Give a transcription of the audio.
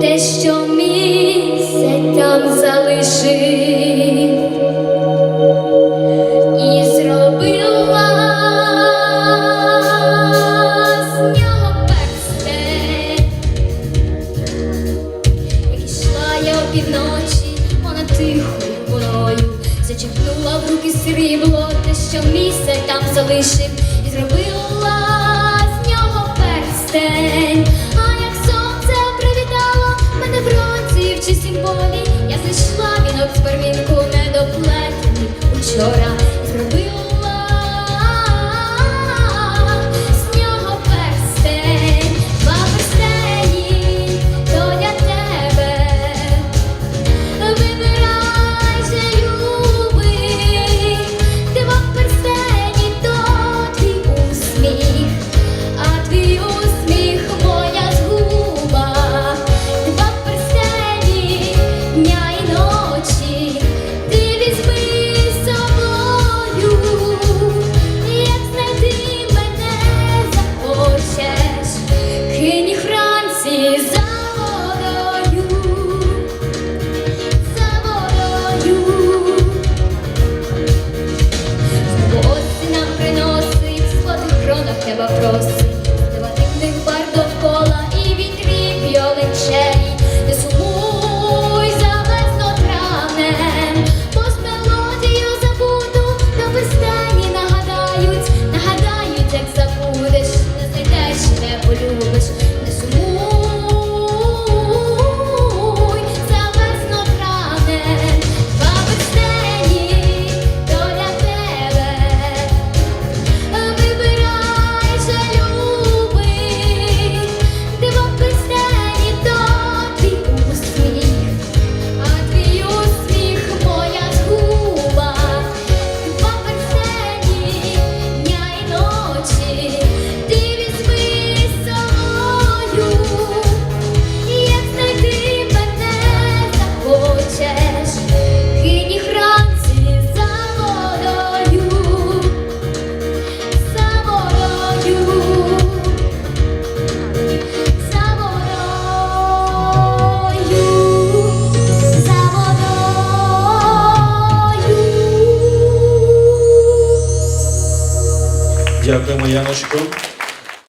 те, що місяць там залишив, і зробила перстень. Як йшла я опівночі, вона тихою порою зачерпнула в руки срібло, те, що місяць там залишив, і зробила з нього перстень. В something part of God. Дякуємо, Яночко.